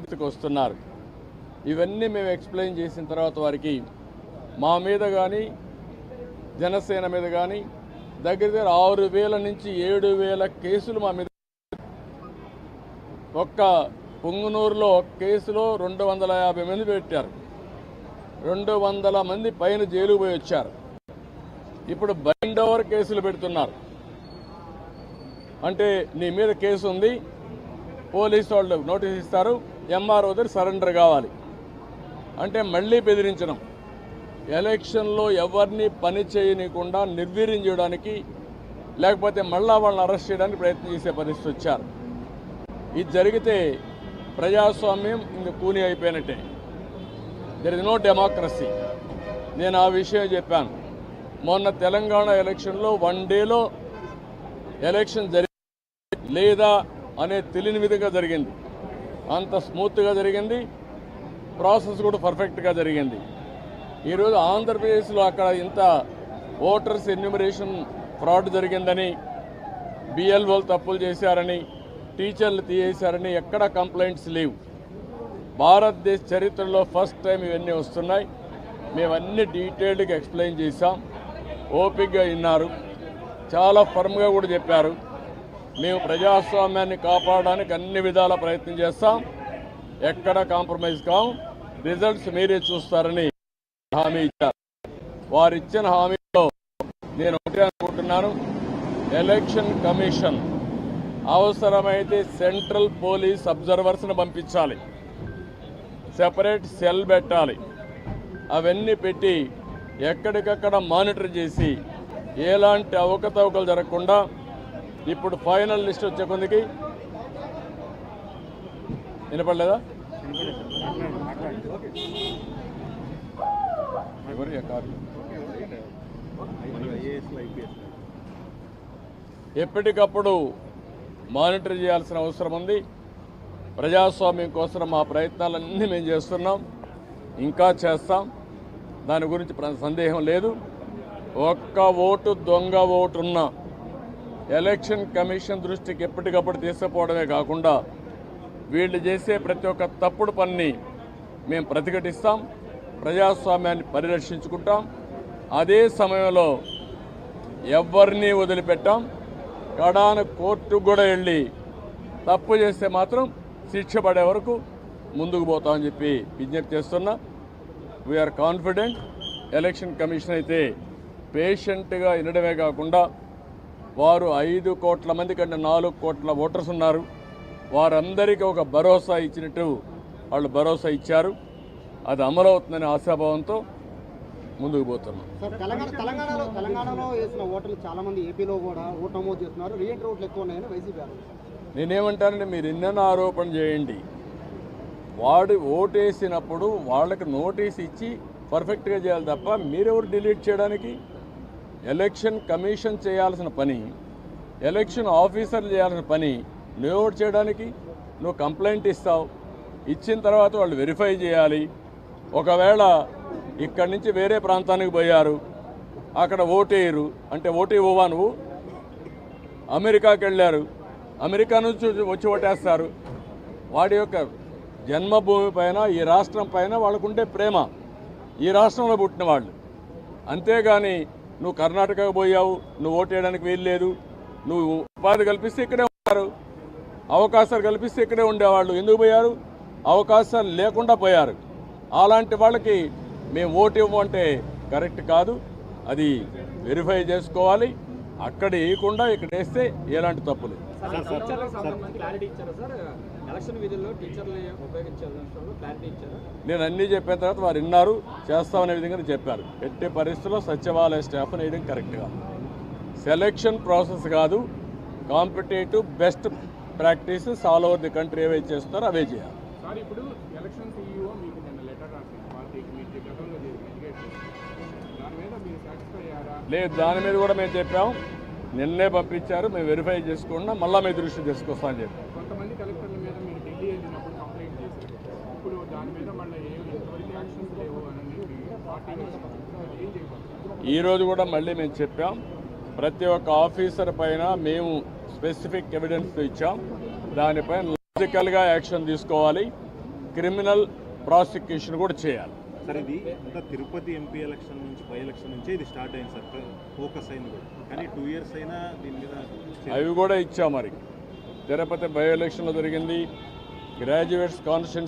వస్తున్నారు. ఇవన్నీ మేము ఎక్స్ప్లెయిన్ చేసిన తర్వాత వారికి మా మీద కానీ జనసేన మీద కానీ దగ్గర దగ్గర ఆరు వేల నుంచి ఏడు వేల కేసులు మా మీద ఒక్క పొంగునూరులో ఒక కేసులో రెండు వందల యాభై మంది పెట్టారు. రెండు వందల మంది పైన జైలు పోయి వచ్చారు. ఇప్పుడు బైండ్ ఓవర్ కేసులు పెడుతున్నారు. అంటే నీ మీద కేసు ఉంది పోలీసు వాళ్ళు నోటీస్ ఇస్తారు ఎంఆర్ఓ దగ్గర సరెండర్ కావాలి. అంటే మళ్ళీ బెదిరించడం. ఎలక్షన్లో ఎవరిని పని చేయనీయకుండా నిర్వీర్యం చేయడానికి లేకపోతే మళ్ళా వాళ్ళని అరెస్ట్ చేయడానికి ప్రయత్నం చేసే పరిస్థితి వచ్చారు. ఇది జరిగితే ప్రజాస్వామ్యం ఇంక కూని అయిపోయినట్టే. దెర్ ఇస్ నో డెమోక్రసీ నేను ఆ విషయం చెప్పాను. మొన్న తెలంగాణ ఎలక్షన్లో వన్ డేలో ఎలక్షన్ జరిగి లేదా అనే తెలియని విధంగా జరిగింది. అంత స్మూత్గా జరిగింది. ప్రాసెస్ కూడా పర్ఫెక్ట్గా జరిగింది. ఈరోజు ఆంధ్రప్రదేశ్లో అక్కడ ఇంత ఓటర్స్ ఎన్యూమరేషన్ ఫ్రాడ్ జరిగిందని బిఎల్ఓలు తప్పులు చేశారని టీచర్లు తీసేశారని ఎక్కడ కంప్లైంట్స్ లేవు. భారతదేశ చరిత్రలో ఫస్ట్ టైం ఇవన్నీ వస్తున్నాయి. మేమన్నీ డీటెయిల్డ్గా ఎక్స్ప్లెయిన్ చేశాం. ఓపిక్గా విన్నారు. చాలా ఫర్మ్గా కూడా చెప్పారు. మేము ప్రజాస్వామ్యాన్ని కాపాడడానికి అన్ని విధాల ప్రయత్నం చేస్తాం. ఎక్కడ కాంప్రమైజ్ కాం. రిజల్ట్స్ మీరే చూస్తారని హామీ ఇచ్చారు. వారు ఇచ్చిన హామీలో నేను ఒకటే అనుకుంటున్నాను. ఎలక్షన్ కమిషన్ అవసరమైతే సెంట్రల్ పోలీస్ అబ్జర్వర్స్ని పంపించాలి. సెపరేట్ సెల్ పెట్టాలి. అవన్నీ పెట్టి ఎక్కడికక్కడ మానిటర్ చేసి ఎలాంటి అవకతవకలు జరగకుండా ఇప్పుడు ఫైనల్ లిస్ట్ వచ్చే కొందికి వినపడలేదా? ఎప్పటికప్పుడు మానిటర్ చేయాల్సిన అవసరం ఉంది. ప్రజాస్వామ్యం కోసం మా ప్రయత్నాలన్నీ మేము చేస్తున్నాం. ఇంకా చేస్తాం. దాని గురించి సందేహం లేదు. ఒక్క ఓటు దొంగ ఓటున్న ఎలక్షన్ కమిషన్ దృష్టికి ఎప్పటికప్పుడు తీసుకుపోవడమే కాకుండా వీళ్ళు చేసే ప్రతి ఒక్క తప్పుడు పనిని మేము ప్రతిఘటిస్తాం ప్రజాస్వామ్యాన్ని పరిరక్షించుకుంటాం. అదే సమయంలో ఎవరిని వదిలిపెట్టాం. కడాన కోర్టు కూడా వెళ్ళి తప్పు చేస్తే మాత్రం శిక్ష పడే వరకు ముందుకు పోతామని చెప్పి విజ్ఞప్తి చేస్తున్నా. వీఆర్ కాన్ఫిడెంట్ ఎలక్షన్ కమిషన్ అయితే పేషెంట్గా వినడమే కాకుండా వారు ఐదు కోట్ల మంది కంటే నాలుగు కోట్ల ఓటర్స్ ఉన్నారు. వారందరికీ ఒక భరోసా ఇచ్చినట్టు వాళ్ళు భరోసా ఇచ్చారు. అది అమలవుతుందనే ఆశాభావంతో ముందుకు పోతున్నాం. తెలంగాణలో తెలంగాణలో వేసిన ఓటర్లు చాలా మంది ఏపీలో కూడా ఓటు నమోదు చేస్తున్నారు. రీఎంట్రీ ఓట్లు ఎక్కువ ఉన్నాయని వైసీపీ ఆరోపణ. నేనేమంటానంటే మీరు ఎన్నెన్నో ఆరోపణ చేయండి. వాడు ఓటేసినప్పుడు వాళ్ళకి నోటీస్ ఇచ్చి పర్ఫెక్ట్గా చేయాలి తప్ప మీరెవరు డిలీట్ చేయడానికి? ఎలక్షన్ కమిషన్ చేయాల్సిన పని ఎలక్షన్ ఆఫీసర్లు చేయాల్సిన పని లేఅవుట్ చేయడానికి? నువ్వు కంప్లైంట్ ఇస్తావు. ఇచ్చిన తర్వాత వాళ్ళు వెరిఫై చేయాలి. ఒకవేళ ఇక్కడి నుంచి వేరే ప్రాంతానికి పోయారు అక్కడ ఓటేయరు. అంటే ఓటు ఇవ్వవా నువ్వు? అమెరికాకి వెళ్ళారు అమెరికా నుంచి వచ్చి ఓటేస్తారు. వాడి యొక్క జన్మభూమి పైన ఈ రాష్ట్రం పైన వాళ్ళకుండే ప్రేమ. ఈ రాష్ట్రంలో పుట్టిన వాళ్ళు. అంతేగాని నువ్వు కర్ణాటకకు పోయావు నువ్వు ఓటేయడానికి వీల్లేదు. నువ్వు ఉపాధి కల్పిస్తే ఇక్కడే ఉన్నారు అవకాశాలు కల్పిస్తే ఇక్కడే ఉండేవాళ్ళు. ఎందుకు పోయారు? అవకాశాలు లేకుండా పోయారు. అలాంటి వాళ్ళకి మేము ఓటు ఇవ్వమంటే కరెక్ట్ కాదు. అది వెరిఫై చేసుకోవాలి. అక్కడ వేయకుండా ఇక్కడ వేస్తే ఎలాంటి క్లారిటీ ఇచ్చారా నేను అన్నీ చెప్పిన తర్వాత వారు విన్నారు చేస్తామనే విధంగా చెప్పారు ఎట్టి పరిస్థితుల్లో సచివాలయ స్టాఫ్ వేయడం కరెక్ట్ కాదు. సెలెక్షన్ ప్రాసెస్ కాదు competitive best practices all over the country ఏవైతే చేస్తారో అవే చేయాలి. ఇప్పుడు మీకు లెటర్ లేదు దాని మీద కూడా మేము చెప్పాం. నిన్నే పంపించారు మేము వెరిఫై చేసుకున్నా మళ్ళీ మీ దృష్టి తీసుకొస్తామని చెప్పాం. కొంతమంది కలెక్టర్ల మీద మీరు ఢిల్లీ వెళ్ళినప్పుడు కంప్లైంట్ చేశారు. ఇప్పుడు దాని మీద మళ్ళీ ఏ ఎంతవరకు యాక్షన్స్ లేవు అని పార్టీ నుంచి ఏం చేయబోతున్నారు? ఈ రోజు కూడా మళ్ళీ మేము చెప్పాం ప్రతి ఒక్క ఆఫీసర్ పైన మేము స్పెసిఫిక్ ఎవిడెన్స్ ఇచ్చాం దానిపైన లాజికల్గా యాక్షన్ తీసుకోవాలి క్రిమినల్ ప్రాసిక్యూషన్ కూడా చేయాలి. సార్ ఇది అంతా తిరుపతి ఎంపీ ఎలక్షన్ నుంచి బై ఎలక్షన్ నుంచి ఇది స్టార్ట్ అయింది సార్ ఫోకస్ అయింది కూడా. కానీ టూ ఇయర్స్ అయినా దీని మీద అవి కూడా ఇచ్చాం మరి. తిరుపతి బై ఎలక్షన్లో జరిగింది. Graduates constituency